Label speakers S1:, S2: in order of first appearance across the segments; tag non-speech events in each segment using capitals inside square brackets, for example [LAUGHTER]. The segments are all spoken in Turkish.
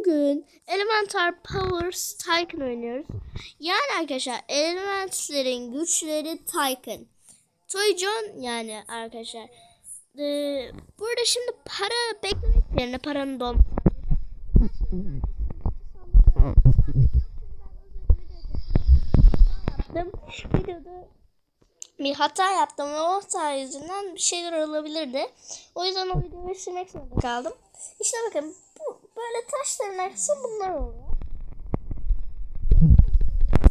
S1: Bugün Elementar Powers Tycoon oynuyoruz. Yani arkadaşlar elementlerin güçleri Tycoon. Toy John yani arkadaşlar. Ee, burada şimdi para beklemek yerine paranın dolması. Videoda bir hata yaptım ve o hata yüzünden bir şeyler olabilirdi. O yüzden o videoyu silmek zorunda kaldım. İşte bakın bu böyle taşların arkası bunlar oluyor.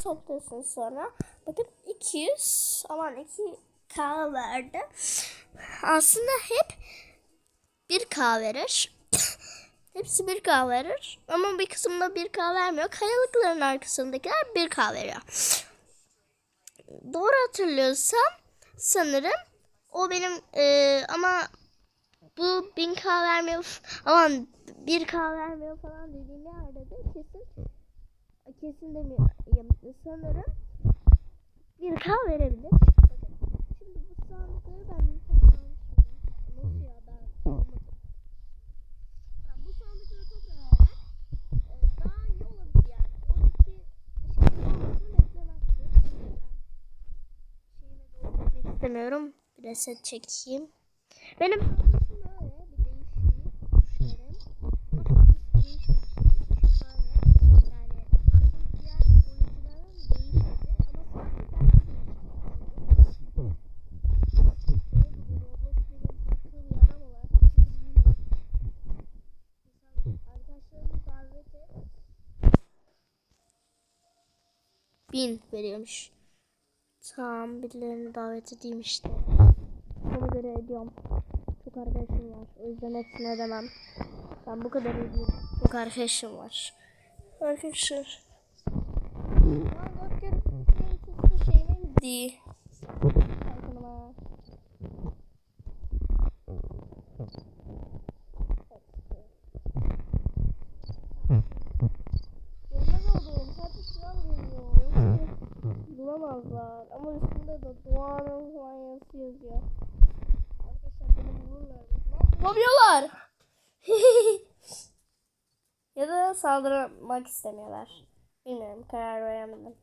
S1: Topluyorsunuz sonra. Bakın 200 aman 2K verdi. Aslında hep 1K verir. [COUGHS] Hepsi 1K verir. Ama bir kısımda 1K vermiyor. Kayalıkların arkasındakiler 1K veriyor doğru hatırlıyorsam sanırım o benim e, ama bu 1000k vermiyor aman 1k vermiyor falan dediğim yerde de kesin kesin demiyorum sanırım 1k verebilir. Şimdi bu sandıkları ben bir tane ya ben almadım. Bu sandıkları toplayarak e, daha iyi olabilir yani. Oradaki şeyin olmasını beklemezsin. Şeyime doğru gitmek istemiyorum. Reset çekeyim. Benim sandıkım böyle bir değişti. Tuşlarım. Ama hiç değişmemiş. Şöyle. Yani aslında diğer oyuncuların değişmedi. Ama sandıklar değişti. Bin veriyormuş. Tamam birilerini davet edeyim işte. Ona göre ediyorum. Çok arkadaşım var. O yüzden hepsini edemem. Ben bu kadar edeyim. Çok arkadaşım var. Arkadaşlar. Aa, dört bulamazlar. Ama üstünde de Doğan'ın Hanyası yazıyor. Arkadaşlar beni bulurlar. Bulamıyorlar. [LAUGHS] ya da saldırmak istemiyorlar. Bilmiyorum. Karar veremedim.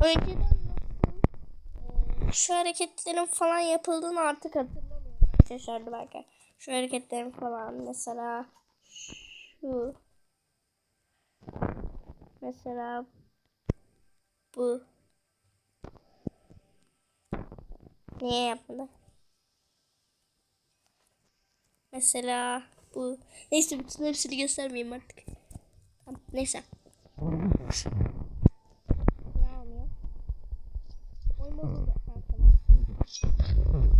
S1: Önceden şu hareketlerin falan yapıldığını artık hatırlamıyorum. Arkadaşlar belki. Şu hareketlerin falan mesela şu mesela bu niye yapmadı? Mesela bu neyse bütün hepsini göstermeyeyim artık. Tamam, neyse. Ne almıyor? Oyun bozuldu. Ha, tamam.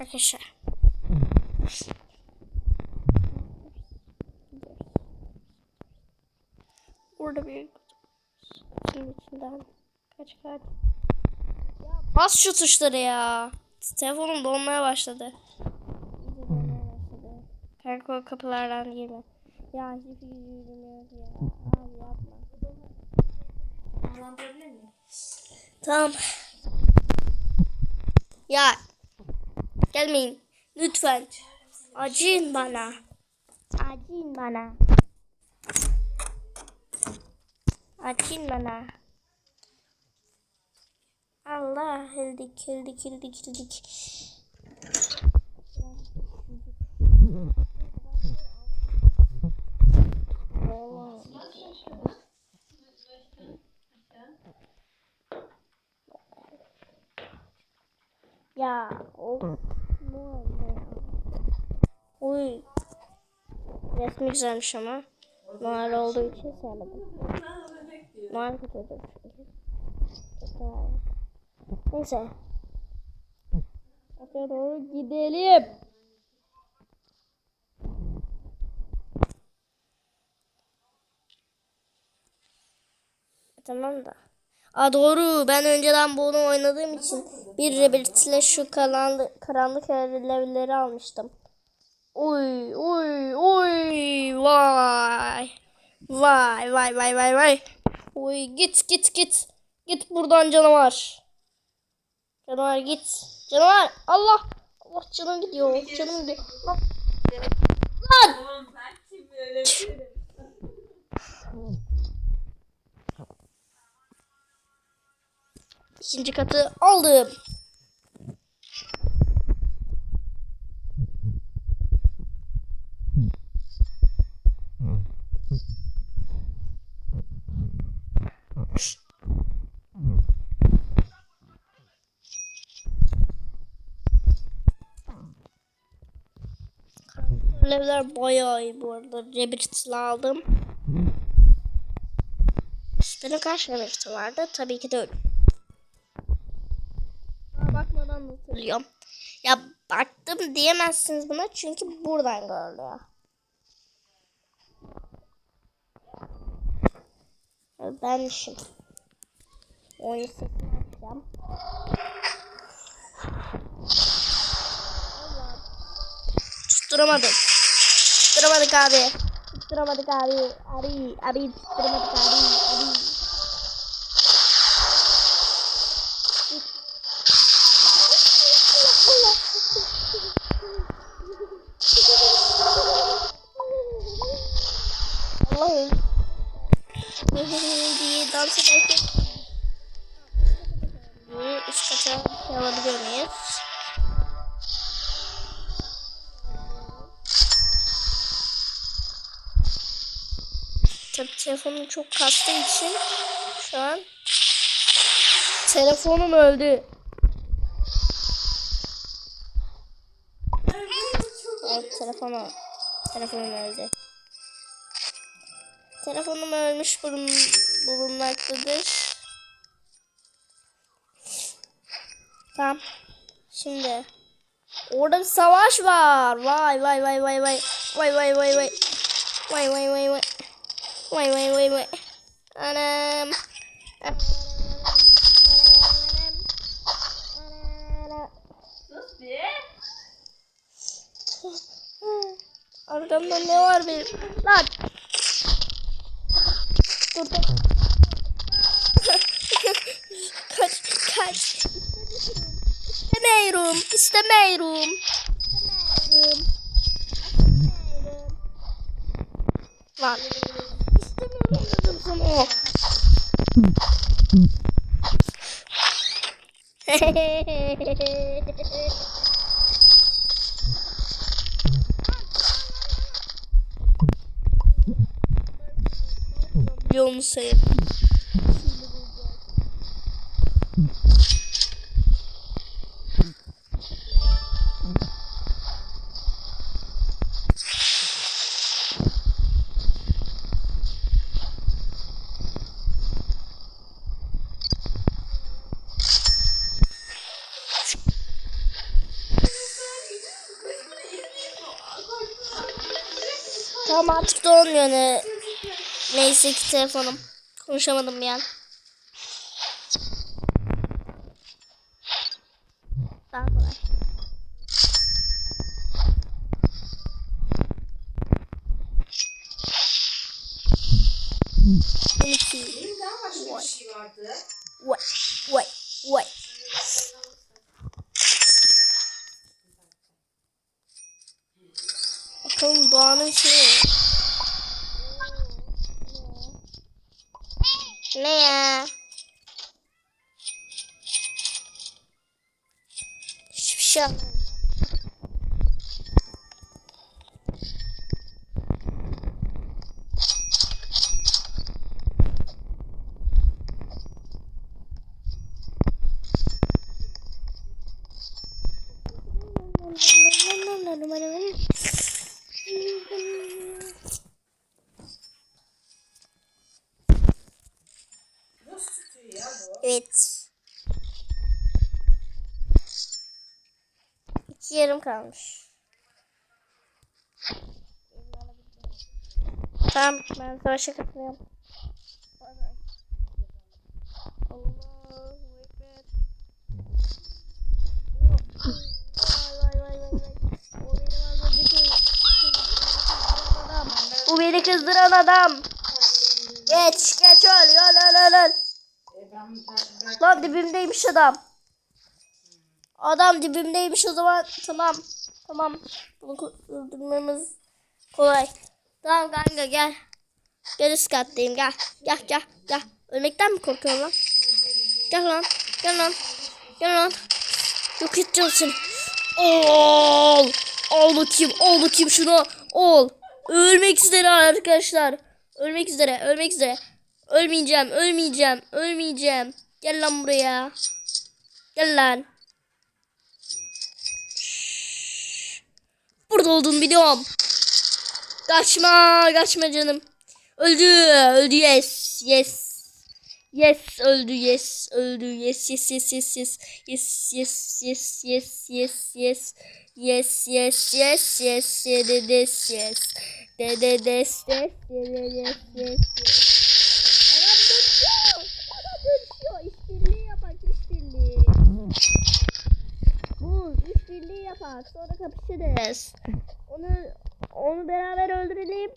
S1: Arkadaşlar. Burada bir kutunun içinden kaç. Ya bas şu tuşları ya. Telefonum donmaya başladı. Kanka kapılardan girme. Ya hiç yürümüyor ya. Abi yapma. Tamam. Ya gelmeyin. Lütfen. Acıyın bana. Acıyın bana. Acıyın bana. Allah hildik hildik hildik hildik. Ya oldu ya? Uy. Resmi güzelmiş ama. Olduğu için sevmedim. Noel kötüydü çünkü. Neyse. tarafa doğru gidelim. Tamam da. Aa doğru. Ben önceden bunu oynadığım için bir Rebirth ile şu karanlık, karanlık evleri almıştım. Oy oy oy vay. Vay vay vay vay vay. Oy git git git. Git buradan canavar. Canavar git. Canavar Allah. Allah canım gidiyor. Canım gidiyor. Lan. Lan. İkinci katı aldım. Leveler bayağı iyi bu arada. Rebirth'le aldım. Benim kaç Rebirth'im vardı? Tabii ki de öyle. Aa, bakmadan hatırlıyorum. Ya baktım diyemezsiniz buna çünkü buradan görülüyor. Ya Benmişim. Oyun sesini açacağım. Allah. Tutturamadık. Abi. Tutturamadık abi. Abi, abi tutturamadık abi. Abi. Telefonum çok kastığı için şu an telefonum öldü. Evet telefonu telefonum öldü. Telefonum ölmüş bulun, bulunmaktadır. Tamam. Şimdi orada bir savaş var. Vay vay vay vay vay. Vay vay vay vay. Vay vay vay vay. Vay vay vay vay. Anam. Anam. Anam.
S2: Sus bir.
S1: Arkamda ne var benim? Lan. Dur dur. kaç kaç. İstemiyorum. İstemiyorum. İstemiyorum. İstemiyorum. Lan. Oh. [LAUGHS] [LAUGHS] ne. Neyse ki telefonum. Konuşamadım bir an. Daha kolay. Benimki.
S2: Benim daha başka bir şey vardı.
S1: Vay vay vay. Bakalım Doğan'ın şeyi. Ne ya? Hiçbir şey anlamadım.
S2: Nasıl tutuyor ya bu?
S1: Evet. İki yarım kalmış. Tamam ben savaşa katılıyorum. Bu beni kızdıran adam. Geç geç öl öl öl öl. Lan dibimdeymiş adam. Adam dibimdeymiş o zaman tamam. Tamam. Bunu öldürmemiz kolay. Tamam kanka gel. Gel üst kattayım gel. Gel gel gel. Ölmekten mi korkuyorsun lan? Gel lan. Gel lan. Gel lan. Yok edeceğim seni. Ol. Al bakayım. Al bakayım şunu. Ol. Ölmek üzere arkadaşlar. Ölmek üzere. Ölmek üzere. Ölmeyeceğim. Ölmeyeceğim. Ölmeyeceğim. Gel lan buraya. Gel lan. Burada olduğunu biliyorum. Kaçma, kaçma canım. Öldü, öldü yes, yes. Yes, öldü yes, öldü yes, yes, yes, yes, yes. Yes, yes, yes, yes, yes, yes. Yes, yes, yes, yes, yes, yes, yes. Des, de de des, yes, yes. Adam dönüşüyor. Adam dönüşüyor. İşbirliği yapak, işbirliği. Bu işbirliği yapak. Sonra kapışırız. Onu onu beraber öldürelim.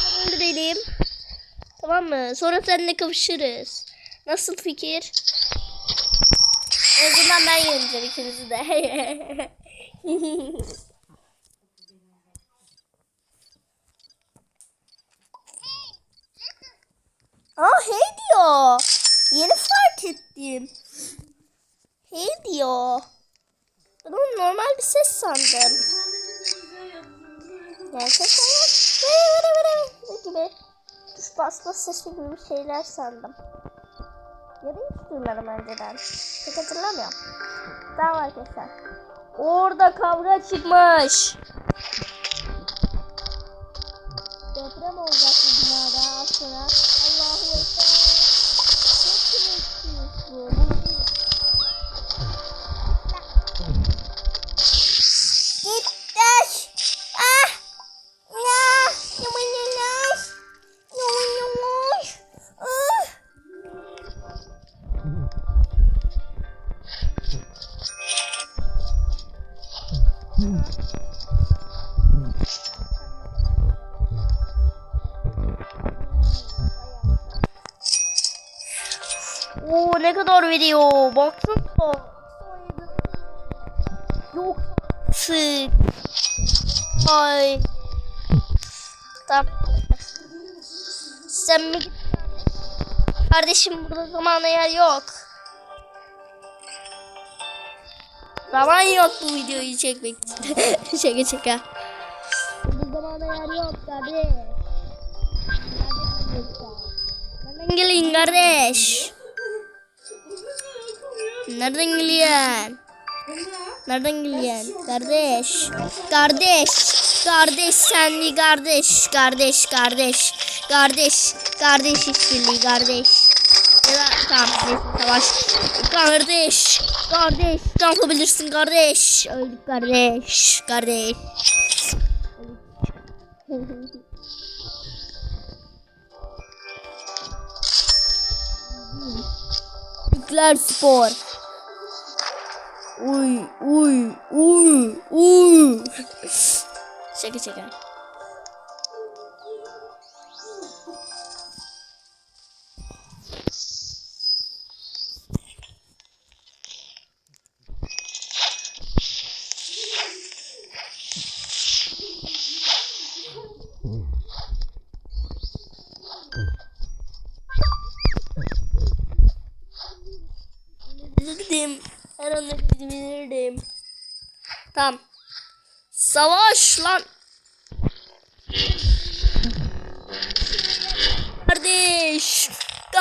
S1: Beraber öldürelim. Tamam mı? Sonra seninle kapışırız. Nasıl fikir? En azından ben yeneceğim ikinizi de. [LAUGHS] Aa hey diyor. Yeni fark ettim. Hey diyor. Ben onu normal bir ses sandım. Gerçekten mi? Vere. Ne gibi? Tuş basma sesi gibi şeyler sandım. Ya da hiç duymadım önceden. Pek hatırlamıyorum. Tamam arkadaşlar. Orada kavga çıkmış. Oo ne kadar video. Baksana. Yok. Sık. Ay. Tamam. Sen mi? Kardeşim burada zamana yer yok. Zaman yok bu videoyu çekmek için. [LAUGHS] şaka şaka. Burada zamana yer yok kardeş. Nereden geliyorsun kardeş? Nereden geliyorsun? Nereden geliyorsun? Kardeş. Kardeş. Kardeş sen bir kardeş. Kardeş kardeş. Kardeş. Kardeş işbirliği kardeş. Ya da tamam savaş. Kardeş. Kardeş. Ne yapabilirsin kardeş? Öldük kardeş. Kardeş. Nükleer spor. Uy uy uy uy. Şaka şaka.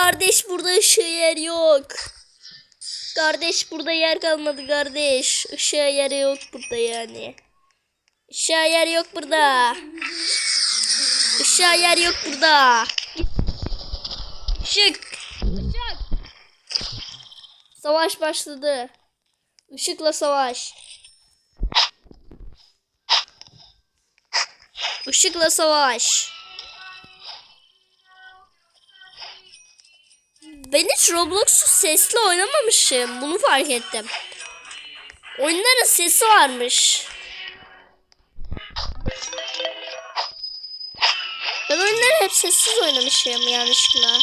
S1: Kardeş burada ışığı yer yok. Kardeş burada yer kalmadı kardeş. Işığa yer yok burada yani. Işığa yer yok burada. Işığa yer yok burada. Işık. Işık. Savaş başladı. Işıkla savaş. Işıkla savaş. Ben hiç Roblox'u sesli oynamamışım. Bunu fark ettim. Oyunların sesi varmış. Ben oyunları hep sessiz oynamışım yanlışlıkla.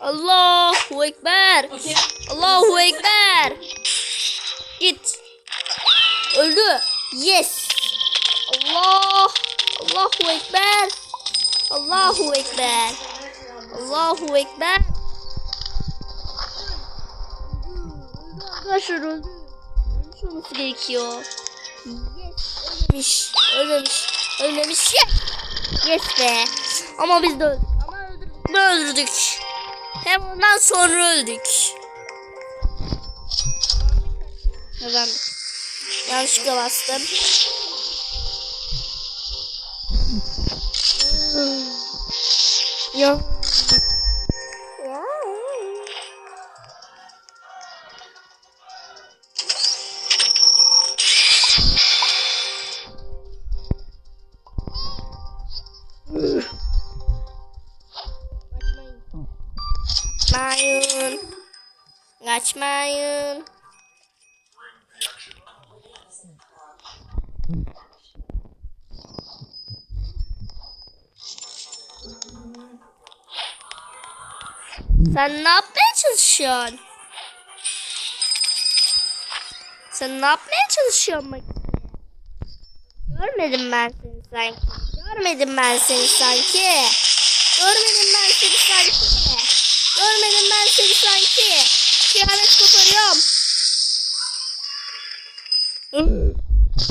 S1: Allahu Ekber.
S2: Okey.
S1: Allahu Ekber. Git. Öldü. Yes. Allah. Allahu Ekber. Allahu Ekber. Allahu Ekber. Arkadaşlar öldü. Ölmüş olması gerekiyor. Yes. Ölmemiş. Ölmemiş. Ölmemiş. Yes. Yes be. Ama biz de öldük. Ama öldürdük. öldürdük. Hem ondan sonra öldük. Kazandık. Yanlışlıkla bastım. Ya. Ya. Kaçmayın. Kaçmayın. Sen ne yapmaya çalışıyorsun? Sen ne yapmaya çalışıyorsun bak? Görmedim ben seni sanki. Görmedim ben seni sanki. Görmedim ben seni sanki. Görmedim ben seni sanki. Kıyamet koparıyorum.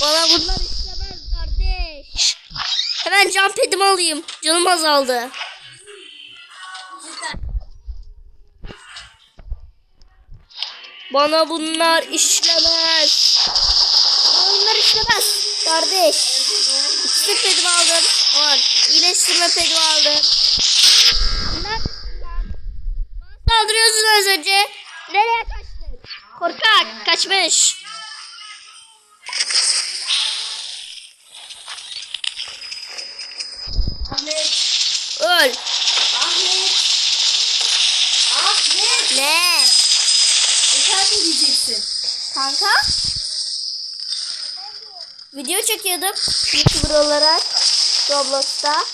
S1: Bana bunlar istemez kardeş. Hemen can pedimi alayım. Canım azaldı. Bana bunlar işlemez. Bana bunlar işlemez. Kardeş. İkisi pedimi aldım. Aman iyileştirme pedimi aldım. Neredesin lan? Bana saldırıyorsun az önce. Nereye kaçtın? Korkak kaçmış.
S2: Ahmet.
S1: Öl.
S2: Ahmet. Ahmet.
S1: Ne? Kanka? Video çekiyordum YouTuber olarak Roblox'ta.